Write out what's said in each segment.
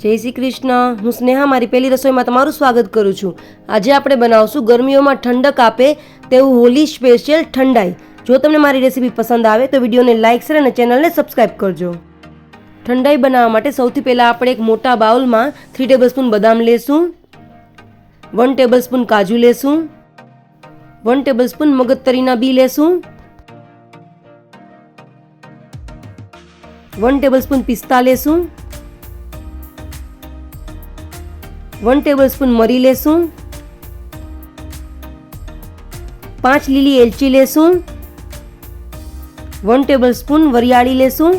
જય શ્રી કૃષ્ણ. હું સ્નેહા, મારી પહેલી રસોઈમાં તમારું સ્વાગત કરું છું. આજે આપણે બનાવશું ગરમીઓમાં ઠંડક આપે તેવું હોલી સ્પેશિયલ ઠંડાઈ. જો તમને મારી રેસીપી પસંદ આવે તો વિડીયોને લાઇક શેર અને ચેનલને સબસ્ક્રાઈબ કરજો. ઠંડાઈ બનાવવા માટે સૌથી પહેલાં આપણે એક મોટા બાઉલમાં થ્રી ટેબલસ્પૂન બદામ લેશું. વન ટેબલસ્પૂન કાજુ લેશું. વન ટેબલસ્પૂન મગજતરીના બી લેશું. વન ટેબલસ્પૂન પિસ્તા લેશું. વન ટેબલસ્પૂન મરી લેશું. પાંચ લીલી એલચી લેશું. વન ટેબલસ્પૂન વરિયાળી લેશું.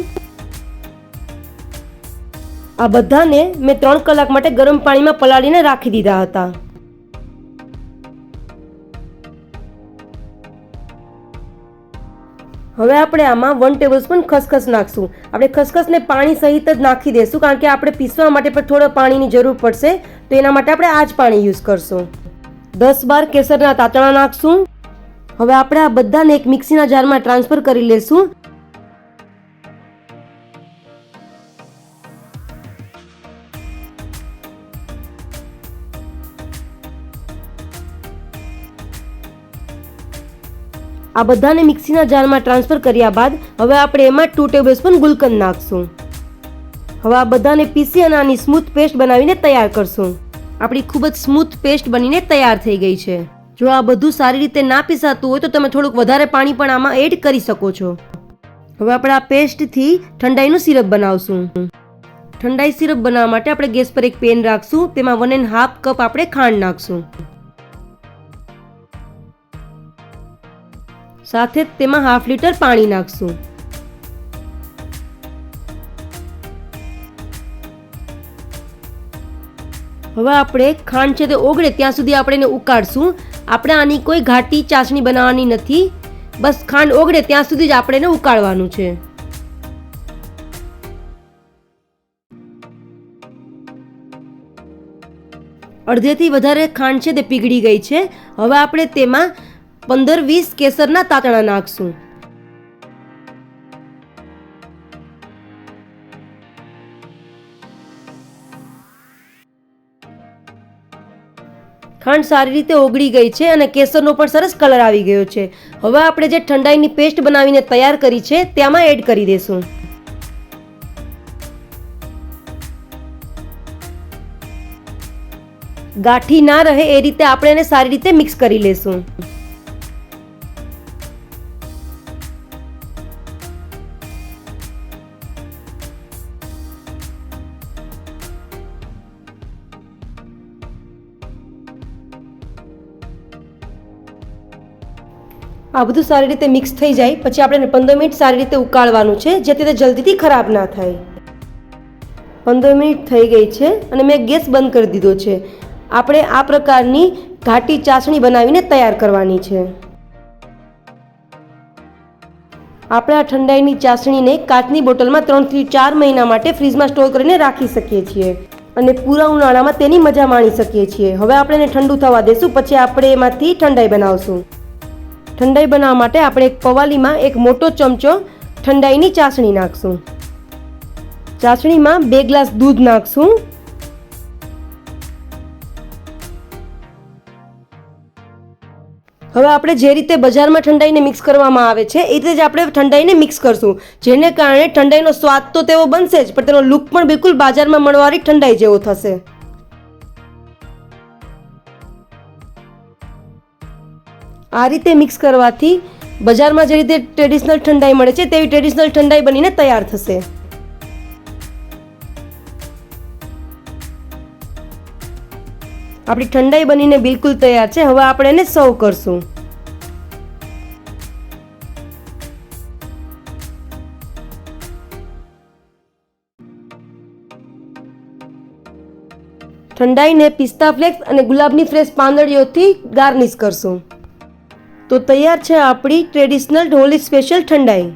આ બધાને મેં ત્રણ કલાક માટે ગરમ પાણીમાં પલાળીને રાખી દીધા હતા. હવે આપણે આમાં વન ટેબલસ્પૂન ખસખસ નાખશું. આપણે ખસખસને પાણી સહિત જ નાખી દઈશું કારણ કે આપણે પીસવા માટે પણ થોડો પાણીની જરૂર પડશે. તો એના માટે આપણે આ જ પાણી યુઝ કરશું. દસ બાર કેસરના તાતણા નાખશું. હવે આપણે આ બધાને એક મિક્સીના જારમાં ટ્રાન્સફર કરી લેશું. આ બધાને મિક્સીના જારમાં ટ્રાન્સફર કર્યા બાદ હવે આપણે એમાં ટુ ટેબલ ગુલકંદ નાખશું. હવે આ બધાને પીસી અને આની સ્મૂથ પેસ્ટ બનાવીને તૈયાર કરશું. આપણી ખૂબ જ સ્મૂથ પેસ્ટ બનીને તૈયાર થઈ ગઈ છે. જો આ બધું સારી રીતે ના પીસાતું હોય તો તમે થોડુંક વધારે પાણી પણ આમાં એડ કરી શકો છો. હવે આપણે આ પેસ્ટથી ઠંડાઈનું સિરપ બનાવશું. ઠંડાઈ સિરપ બનાવવા માટે આપણે ગેસ પર એક પેન રાખશું. તેમાં વન એન્ડ હાફ કપ આપણે ખાંડ નાખશું. સાથે જ તેમાં હાફ લીટર પાણી નાખશું. હવે આપણે ખાંડ છે તે ઓગળે ત્યાં સુધી આપણે એને ઉકાળશું. આપણે આની કોઈ ઘાટી ચાસણી બનાવવાની નથી. બસ ખાંડ ઓગળે ત્યાં સુધી જ આપણે એને ઉકાળવાનું છે. અડધેથી વધારે ખાંડ છે તે પીગળી ગઈ છે. હવે આપણે તેમાં પંદર વીસ કેસરના તાતણા નાખશું. ખાંડ સારી રીતે ઓગળી ગઈ છે અને કેસરનો પણ સરસ કલર આવી ગયો છે. હવે આપણે જે ઠંડાઈની પેસ્ટ બનાવીને તૈયાર કરી છે તેમાં એડ કરી દઈશું ગાંઠી ના રહે એ રીતે આપણે એને સારી રીતે મિક્સ કરી લેશું. આ બધું સારી રીતે મિક્સ થઈ જાય. પછી આપણે પંદર મિનિટ સારી રીતે ઉકાળવાનું છે, જેથી તે જલ્દીથી ખરાબ ના થાય. પંદર મિનિટ થઈ ગઈ છે અને મેં ગેસ બંધ કરી દીધો છે. આપણે આ પ્રકારની ઘાટી ચાસણી બનાવીને તૈયાર કરવાની છે. આપણે આ ઠંડાઈની ચાસણીને કાચની બોટલમાં ત્રણથી ચાર મહિના માટે ફ્રીજમાં સ્ટોર કરીને રાખી શકીએ છીએ અને પૂરા ઉનાળામાં તેની મજા માણી શકીએ છીએ. હવે આપણે એને ઠંડુ થવા દઈશું પછી આપણે એમાંથી ઠંડાઈ બનાવશું. ઠંડાઈ બનાવવા માટે આપણે એક પવાલીમાં એક મોટો ચમચો ઠંડાઈની ચાસણી નાખશું. ચાસણીમાં બે ગ્લાસ દૂધ નાખશું. હવે આપણે જે રીતે બજારમાં ઠંડાઈને મિક્સ કરવામાં આવે છે, એ રીતે જ આપણે ઠંડાઈને મિક્સ કરશું. જેને કારણે ઠંડાઈનો સ્વાદ તો તેવો બનશે જ, પણ તેનો લુક પણ બિલકુલ બજારમાં મળવાળી ઠંડાઈ જેવો થશે. આ રીતે મિક્સ કરવાથી બજારમાં જે રીતે ટ્રેડિશનલ ઠંડાઈ મળે છે, તેવી ટ્રેડિશનલ ઠંડાઈ બનીને તૈયાર થશે. આપણી ઠંડાઈ બનીને બિલકુલ તૈયાર છે. હવે આપણે એને સર્વ કરશું. ઠંડાઈને પિસ્તા ફ્લેક્સ અને ગુલાબની ફ્રેશ પાંદડીઓથી ગાર્નિશ કરશું. તો તૈયાર છે આપણી ટ્રેડિશનલ ઢોલી સ્પેશિયલ ઠંડાઈ.